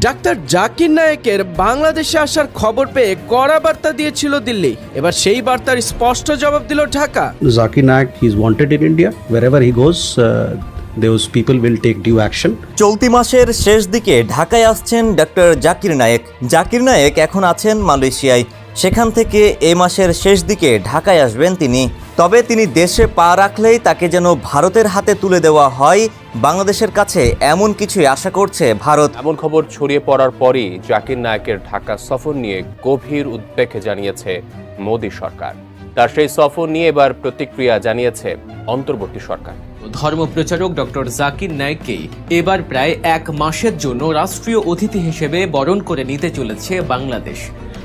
Doctor Zakir নায়েকের বাংলাদেশে আসার খবর পেয়ে কড়া বার্তা দিয়েছিল দিল্লি। এবার সেই বার্তার স্পষ্ট জবাব দিল Dhaka. Zakir Naik is wanted in India Wherever he goes, those people will take due action. চলতি মাসের শেষ দিকে ঢাকায় আসছেন ডক্টর জাকির নায়েক। জাকির নায়েক এখন আছেন মালয়েশিয়ায়। সেখান থেকে এ মাসের শেষ দিকে ঢাকায় আসবেন তিনি। তবে তিনি দেশে পা রাখলেই তাকে যেন ভারতের হাতে তুলে দেওয়া হয়, বাংলাদেশের কাছে এমন কিছুই আশা করছে ভারত। এমন খবর ছড়িয়ে পড়ার পরই জাকির নায়কের ঢাকা সফর নিয়ে গভীর উদ্বেগ জানিয়েছে মোদী সরকার। তার সেই সফর নিয়ে এবার প্রতিক্রিয়া জানিয়েছে অন্তর্বর্তী সরকার। ধর্মপ্রচারক ডক্টর জাকির নায়েককে এবার প্রায় এক মাসের জন্য রাষ্ট্রীয় অতিথি হিসেবে বরণ করে নিতে চলেছে বাংলাদেশ।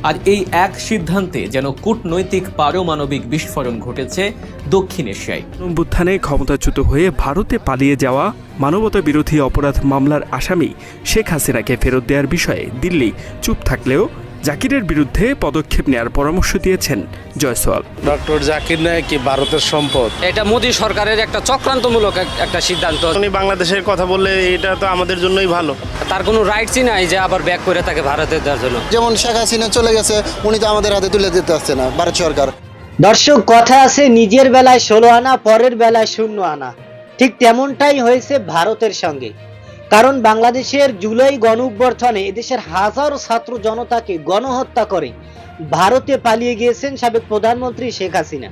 আর এই এক সিদ্ধান্তে যেন কূটনৈতিক পারমাণবিক বিস্ফোরণ ঘটেছে দক্ষিণ এশিয়ায়। ক্ষমতাচ্যুত হয়ে ভারতে পালিয়ে যাওয়া মানবতা বিরোধী অপরাধ মামলার আসামি শেখ হাসিনাকে ফেরত দেওয়ার বিষয়ে দিল্লি চুপ থাকলেও জাকিরের বিরুদ্ধে পদক্ষেপ নেওয়ার পরামর্শ দিয়েছেন জয়সওয়াল। ডক্টর জাকির নায়ক কি ভারতের সম্পদ? এটা মোদী সরকারের একটা চক্রান্তমূলক একটা সিদ্ধান্ত। উনি বাংলাদেশের কথা বললে এটা তো আমাদের জন্যই ভালো। তার কোনো রাইটসই নাই যে আবার ব্যাক করে তাকে ভারতে দেওয়ার জন্য। যেমন শেখ হাসিনা চলে গেছে উনি তো আমাদের হাতে তুলে দিতে আসছে না ভারত সরকার। দর্শক কথা আছে নিজের বেলায় ষোলো আনা পরের বেলায় শূন্য আনা। ঠিক তেমনটাই হয়েছে ভারতের সঙ্গে। কারণ বাংলাদেশের জুলাই গণ অভ্যর্থনে এদেশের হাজারো ছাত্র জনতাকে গণহত্যা করে। ভারতে পালিয়ে গিয়েছেন সাবেক প্রধানমন্ত্রী শেখ হাসিনা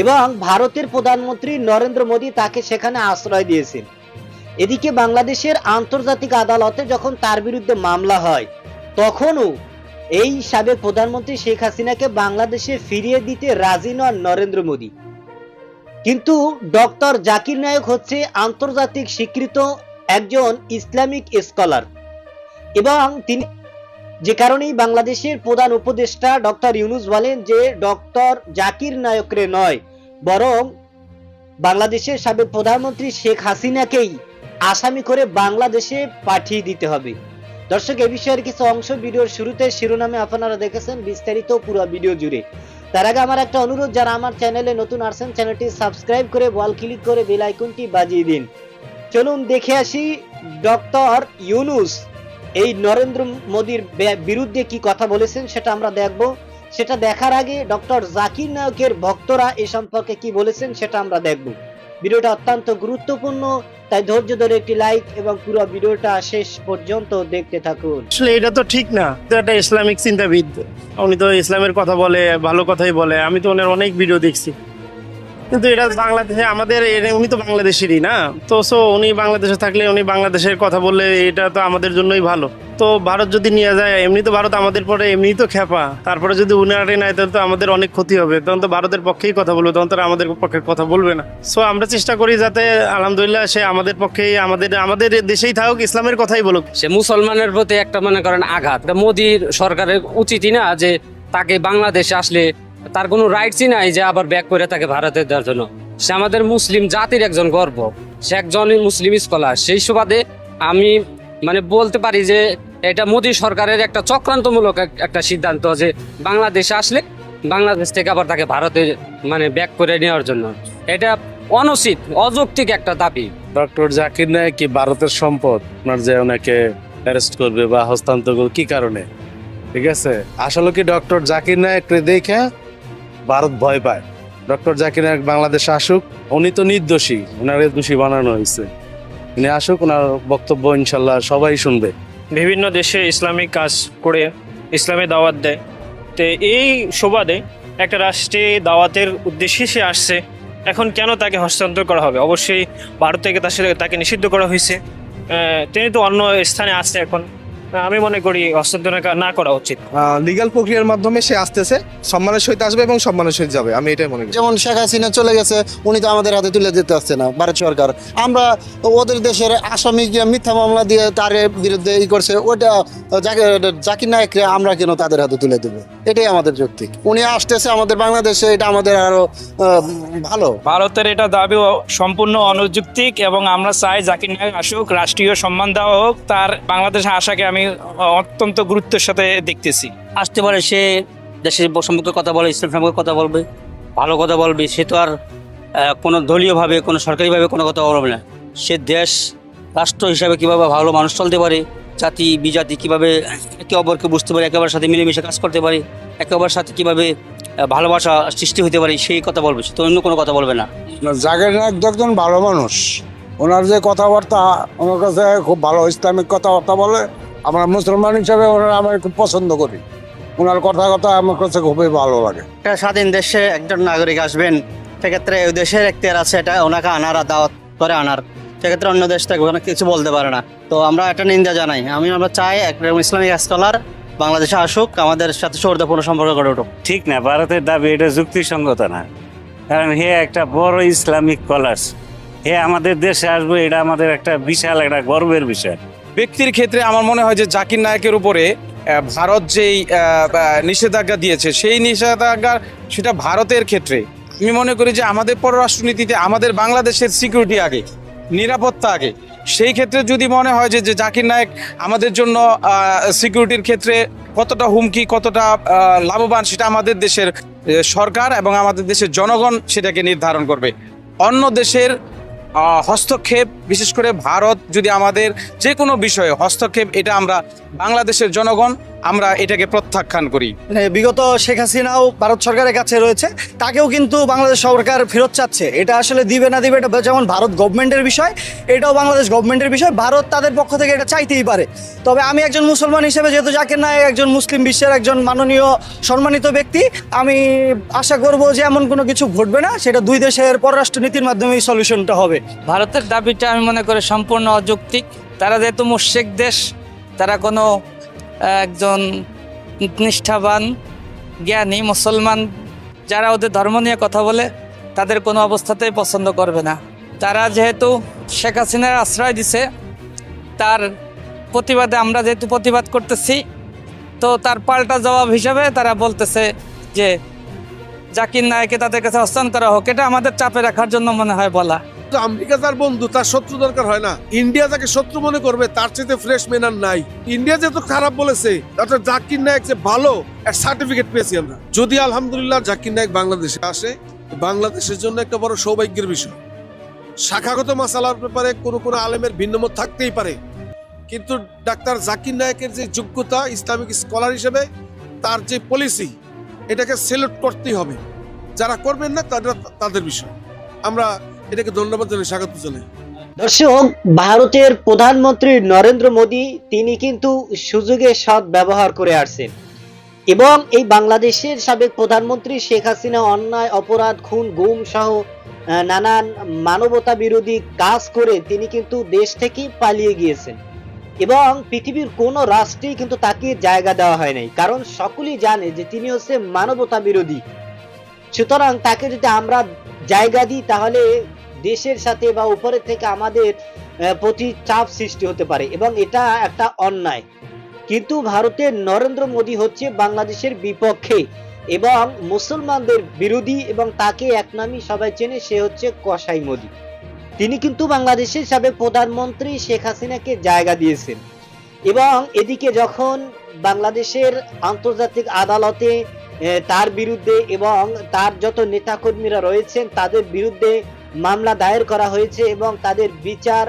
এবং ভারতের প্রধানমন্ত্রী নরেন্দ্র মোদী তাকে সেখানে আশ্রয় দিয়েছেন। এদিকে বাংলাদেশের আন্তর্জাতিক আদালতে যখন তার বিরুদ্ধে মামলা হয়, তখনও এই সাবেক প্রধানমন্ত্রী শেখ হাসিনাকে বাংলাদেশে ফিরিয়ে দিতে রাজি নন নরেন্দ্র মোদী। কিন্তু ডক্টর জাকির নায়ক হচ্ছে আন্তর্জাতিক স্বীকৃত একজন ইসলামিক স্কলার এবং তিনি যে কারণেই বাংলাদেশের প্রধান উপদেষ্টা ডক্টর ইউনুস বলেন যে ডক্টর জাকির নায়করে নয়, বরং বাংলাদেশের সাবেক প্রধানমন্ত্রী শেখ হাসিনাকেই আসামি করে বাংলাদেশে পাঠিয়ে দিতে হবে। দর্শক, এ বিষয়ের কিছু অংশ ভিডিওর শুরুতে শিরোনামে আপনারা দেখেছেন বিস্তারিত পুরো ভিডিও জুড়ে। তার আগে আমার একটা অনুরোধ, যারা আমার চ্যানেলে নতুন আসছেন, চ্যানেলটি সাবস্ক্রাইব করে বল ক্লিক করে বেল আইকনটি বাজিয়ে দিন। চলুন দেখে আসি ডক্টর ইউনুস। এই নরেন্দ্র মোদীর বিরুদ্ধে কি কথা বলেছেন সেটা আমরা দেখব। সেটা দেখার আগে ডক্টর জাকির নায়কের ভক্তরা এ সম্পর্কে কি বলেছেন সেটা আমরা দেখব। ভিডিওটা অত্যন্ত গুরুত্বপূর্ণ, তাই ধৈর্য ধরে একটি লাইক এবং পুরো ভিডিওটা শেষ পর্যন্ত দেখতে থাকুন। আসলে এটা তো ঠিক না, তো একটা ইসলামিক চিন্তাবিদ, উনি তো ইসলামের কথা বলে, ভালো কথাই বলে, আমি তো ওনার অনেক ভিডিও দেখছি। কিন্তু এটা বাংলাদেশে, আমাদের উনি তো বাংলাদেশেরই না? তো সো উনি বাংলাদেশে থাকলে উনি বাংলাদেশের কথা বললে এটা তো আমাদের জন্যই ভালো। তো ভারত যদি নিয়ে যায়, এমনি তো ভারত আমাদের পরে এমনি তো খেপা তারপরে যদি উনারে নেয়, তাহলে তো আমাদের অনেক ক্ষতি হবে। তখন তো ভারতের পক্ষেই কথা বলবে, তখন তো আমাদের পক্ষে কথা বলবে না। সো আমরা চেষ্টা করি যাতে, আলহামদুলিল্লাহ, সে আমাদের পক্ষেই, আমাদের আমাদের দেশেই থাকুক, ইসলামের কথাই বলুক। সে মুসলমানের প্রতি একটা মনে করেন আঘাত। মোদীর সরকারের উচিতই না যে তাকে বাংলাদেশে আসলে তার কোনো রাইটসই নাই যে আবার ব্যাক করে তাকে ভারতে দেওয়ার জন্য। সে আমাদের মুসলিম জাতির একজন গর্ব। সে একজন মুসলিম স্কলার সেই সুবাদে আমি মানে বলতে পারি যে এটা মোদী সরকারের একটা চক্রান্তমূলক একটা সিদ্ধান্ত যে বাংলাদেশে আসলে বাংলাদেশ থেকে আবার তাকে ভারতে মানে ব্যাক করে নেওয়ার জন্য। এটা অনুচিত অযৌক্তিক একটা দাবি। ডক্টর জাকির নায়ক কি ভারতের সম্পদ? আপনার যে ওনাকে অ্যারেস্ট করবে বা হস্তান্তর করবে, কি কারণে? ঠিক আছে? আসলে কি ডক্টর জাকির নায়ক দেখে ভারত ভয় পায়। ডক্টর জাকির নায়ক বাংলাদেশে আসুক, উনি তো নির্দোষী ওনারে দোষী বানানো হয়েছে। উনি আসুক ওনার বক্তব্য ইনশাল্লাহ সবাই শুনবে। বিভিন্ন দেশে ইসলামিক কাজ করে ইসলামে দাওয়াত দেয়। তো এই সুবাদে একটা রাষ্ট্রে দাওয়াতের উদ্দেশ্যে সে আসছে। এখন কেন তাকে হস্তান্তর করা হবে? অবশ্যই ভারত থেকে তার সাথে তাকে নিষিদ্ধ করা হয়েছে। তিনি তো অন্য স্থানে আছে এখন। আমি মনে করি হস্তান্তর না- না করা উচিত। লিগাল প্রক্রিয়ার মাধ্যমে সে আসতেছে সম্মানের সহিত আসবে এবং সম্মানের সহিত যাবে আমি এটাই মনে করি। যেমন শেখ হাসিনা চলে গেছে উনি তো আমাদের হাতে তুলে দিতে আসছে না ভারত সরকার। আমরা ওদের দেশের আসামি যে মিথ্যা মামলা দিয়ে তার বিরুদ্ধে ই করছে ওটা জাকির- নায়করে আমরা কেন তাদের হাতে তুলে দেবো? এটাই আমাদের যৌক্তিক। উনি আসতেছে আমাদের বাংলাদেশে এটা আমাদের আরও আহ, ভালো। ভারতের এটা দাবি সম্পূর্ণ অনুযুক্তিক এবং আমরা চাই জাকির নায়ক আসুক রাষ্ট্রীয় সম্মান দেওয়া হোক তার বাংলাদেশে আসাকে আমি অত্যন্ত গুরুত্বের সাথে দেখতেছি। আসতে পারে সে দেশের সম্পর্কে কথা বলে ইসলাম সম্পর্কে কথা বলবে ভালো কথা বলবে সে তো আর কোনো দলীয়ভাবে কোনো সরকারিভাবে কোনো কথা বলবে না। সে দেশ রাষ্ট্র হিসাবে কীভাবে ভালো মানুষ চলতে পারে জাতি বিজাতি কীভাবে একে অপরকে বুঝতে পারে একে অপরের সাথে মিলেমিশে কাজ করতে পারে একে অপরের সাথে কীভাবে ভালোবাসা সৃষ্টি হতে পারে সেই কথা বলবে সে তো অন্য কোনো কথা বলবে না। জাকির নায়ক তো একজন ভালো মানুষ। ওনার যে কথাবার্তা ওনার কাছে খুব ভালো ইসলামিক কথাবার্তা বলে আমরা মুসলমান হিসাবে ওনারা আমি খুব পছন্দ করি। ওনার কথা কথা আমার কাছে খুবই ভালো লাগে। একটা স্বাধীন দেশে একজন নাগরিক আসবেন সেক্ষেত্রে ওই দেশের এখতিয়ার আছে এটা ওনাকে আনার দাওয়াত করে আনার। সেক্ষেত্রে অন্য দেশ থেকে ওখানে কিছু বলতে পারে না। তো আমরা এটা নিন্দা জানাই। আমি আমরা চাই একটা ইসলামিক স্কলার বাংলাদেশে আসুক আমাদের সাথে সৌহার্দ্যপূর্ণ সম্পর্ক গড়ে উঠুক। ঠিক না ভারতের দাবি এটা যুক্তিসঙ্গত না। কারণ হে একটা বড় ইসলামিক কলার্স হে আমাদের দেশে আসবে এটা আমাদের একটা বিশাল একটা গর্বের বিষয়। ব্যক্তির ক্ষেত্রে আমার মনে হয় যে জাকির নায়কের উপরে ভারত যেই নিষেধাজ্ঞা দিয়েছে, সেই নিষেধাজ্ঞা সেটা ভারতের ক্ষেত্রে। আমি মনে করি যে আমাদের পররাষ্ট্রনীতিতে, আমাদের বাংলাদেশের সিকিউরিটি আগে, নিরাপত্তা আগে। সেই ক্ষেত্রে যদি মনে হয় যে জাকির নায়ক আমাদের জন্য সিকিউরিটির ক্ষেত্রে কতটা হুমকি, কতটা লাভবান, সেটা আমাদের দেশের সরকার এবং আমাদের দেশের জনগণ সেটাকে নির্ধারণ করবে। অন্য দেশের হস্তক্ষেপ বিশেষ করে ভারত যদি আমাদের যে কোনো বিষয়ে হস্তক্ষেপ এটা আমরা বাংলাদেশের জনগণ আমরা এটাকে প্রত্যাখ্যান করি। মানে বিগত শেখ হাসিনাও ভারত সরকারের কাছে রয়েছে তাকেও কিন্তু বাংলাদেশ সরকার ফেরত চাচ্ছে। এটা আসলে দিবে না দিবে এটা যেমন ভারত গভর্নমেন্টের বিষয় এটাও বাংলাদেশ গভর্নমেন্টের বিষয় ভারত তাদের পক্ষ থেকে এটা চাইতেই পারে। তবে আমি একজন মুসলমান হিসেবে যেহেতু জাকির নায়ক একজন মুসলিম বিশ্বের একজন মাননীয় সম্মানিত ব্যক্তি আমি আশা করব যে এমন কোনো কিছু ঘটবে না সেটা দুই দেশের পররাষ্ট্র নীতির মাধ্যমেই সলিউশনটা হবে। ভারতের দাবিটা আমি মনে করি সম্পূর্ণ অযৌক্তিক। তারা যেহেতু মুশেক দেশ তারা কোনো একজন নিষ্ঠাবান, জ্ঞানী, মুসলমান, যারা ওদের ধর্ম নিয়ে কথা বলে, তাদের কোনো অবস্থাতেই পছন্দ করবে না। তারা যেহেতু শেখ হাসিনার আশ্রয় দিছে, তার প্রতিবাদে আমরা যেহেতু প্রতিবাদ করতেছি, তো তার পাল্টা জবাব হিসাবে তারা বলতেছে যে, জাকির নায়কে তাদের কাছে হস্তান্তর হোক, এটা আমাদের চাপে রাখার জন্য মনে হয় বলা। আমেরিকা তার বন্ধু, তার শত্রু দরকার হয় না। ইন্ডিয়া যাকে শত্রু মনে করবে, তার চেয়ে ফ্রেশ মেনার নাই। ইন্ডিয়া যেহেতু খারাপ বলেছে অর্থাৎ জাকির নায়ক যে ভালো এক সার্টিফিকেট পেয়েছি আমরা। যদি আলহামদুলিল্লাহ জাকির নায়ক বাংলাদেশে আসে বাংলাদেশের জন্য একটা বড় সৌভাগ্যের বিষয়। শাখাগত মাসালার ব্যাপারে কোনো কোনো আলেমের ভিন্নমত থাকতেই পারে। কিন্তু ডাক্তার জাকির নায়কের যে যোগ্যতা, ইসলামিক স্কলার হিসেবে, তার যে পলিসি এটাকে সেলুট করতেই হবে। যারা করবেন না, তাদের তাদের বিষয়। আমরা এটাকে ধন্যবাদ জানাই, স্বাগত জানাই। দর্শক, ভারতের প্রধানমন্ত্রী নরেন্দ্র মোদী, তিনি কিন্তু সুযোগের সৎ ব্যবহার করে আসছেন। এবং এই বাংলাদেশের সাবেক প্রধানমন্ত্রী শেখ হাসিনা অন্যায়, অপরাধ, খুন, গুম সহ নানান মানবতা বিরোধী কাজ করে তিনি কিন্তু দেশ থেকে পালিয়ে গিয়েছেন। এবং পৃথিবীর কোনো রাষ্ট্রেই কিন্তু তাকে জায়গা দেওয়া হয় নাই। কারণ সকলেই জানে যে তিনি হচ্ছে মানবতা বিরোধী। সুতরাং তাকে যদি আমরা জায়গা দিই, তাহলে দেশের সাথে বা উপরের থেকে আমাদের প্রতি চাপ সৃষ্টি হতে পারে এবং এটা একটা অন্যায়। কিন্তু ভারতের নরেন্দ্র মোদী হচ্ছে বাংলাদেশের বিপক্ষে এবং মুসলমানদের বিরোধী এবং তাকে এক নামই সবাই চেনে, সে হচ্ছে কসাই মোদী। তিনি কিন্তু বাংলাদেশের সাবেক প্রধানমন্ত্রী শেখ হাসিনাকে জায়গা দিয়েছেন এবং এদিকে যখন বাংলাদেশের আন্তর্জাতিক আদালতে তার বিরুদ্ধে এবং তার যত নেতাকর্মীরা রয়েছেন, তাদের বিরুদ্ধে মামলা দায়ের করা হয়েছে এবং তাদের বিচার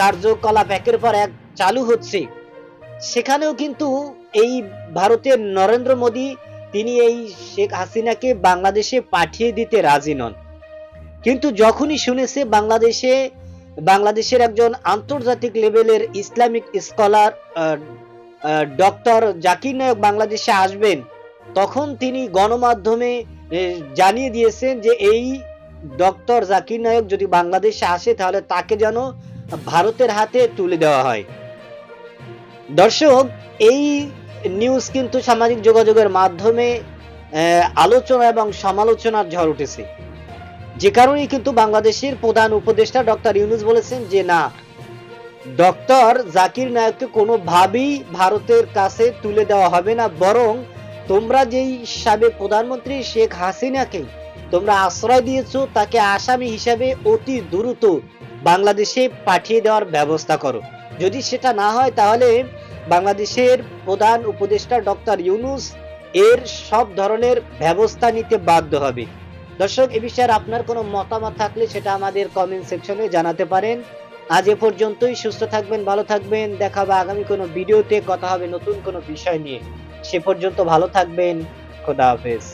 কার্যকলাপ একের পর এক চালু হচ্ছে। সেখানেও কিন্তু এই ভারতের নরেন্দ্র মোদী, তিনি এই শেখ হাসিনাকে বাংলাদেশে পাঠিয়ে দিতে রাজি নন। কিন্তু যখনই শুনেছে বাংলাদেশে, বাংলাদেশের একজন আন্তর্জাতিক লেভেলের Islamic scholar doctor Zakir Naik বাংলাদেশে আসবেন, তখন তিনি গণমাধ্যমে জানিয়ে দিয়েছেন যে এই ডক্টর জাকির নায়ক যদি বাংলাদেশে আসে, তাহলে তাকে যেন ভারতের হাতে তুলে দেওয়া হয়। দর্শক, এই নিউজ কিন্তু সামাজিক যোগাযোগের মাধ্যমে আলোচনা এবং সমালোচনার ঝড় উঠেছে। যে কারণেই কিন্তু বাংলাদেশের প্রধান উপদেষ্টা ডক্টর ইউনুস বলেছেন যে, না, ডক্টর জাকির নায়ককে কোনোভাবেই ভারতের কাছে তুলে দেওয়া হবে না, বরং তোমরা যেই সাবেক প্রধানমন্ত্রী শেখ হাসিনাকে তোমরা আশ্রয় দিয়েছ, তাকে আসামি হিসাবে অতি দ্রুত বাংলাদেশে পাঠিয়ে দেওয়ার ব্যবস্থা করো। যদি সেটা না হয়, তাহলে বাংলাদেশের প্রধান উপদেষ্টা ডক্টর ইউনুস এর সব ধরনের ব্যবস্থা নিতে বাধ্য হবে। দর্শক, এ বিষয়ে আপনার কোনো মতামত থাকলে সেটা আমাদের কমেন্ট সেকশনে জানাতে পারেন। আজ এ পর্যন্তই, সুস্থ থাকবেন, ভালো থাকবেন। দেখা আগামী কোনো ভিডিওতে, কথা হবে নতুন কোনো বিষয় নিয়ে। সে পর্যন্ত ভালো থাকবেন, খোদা হাফেজ।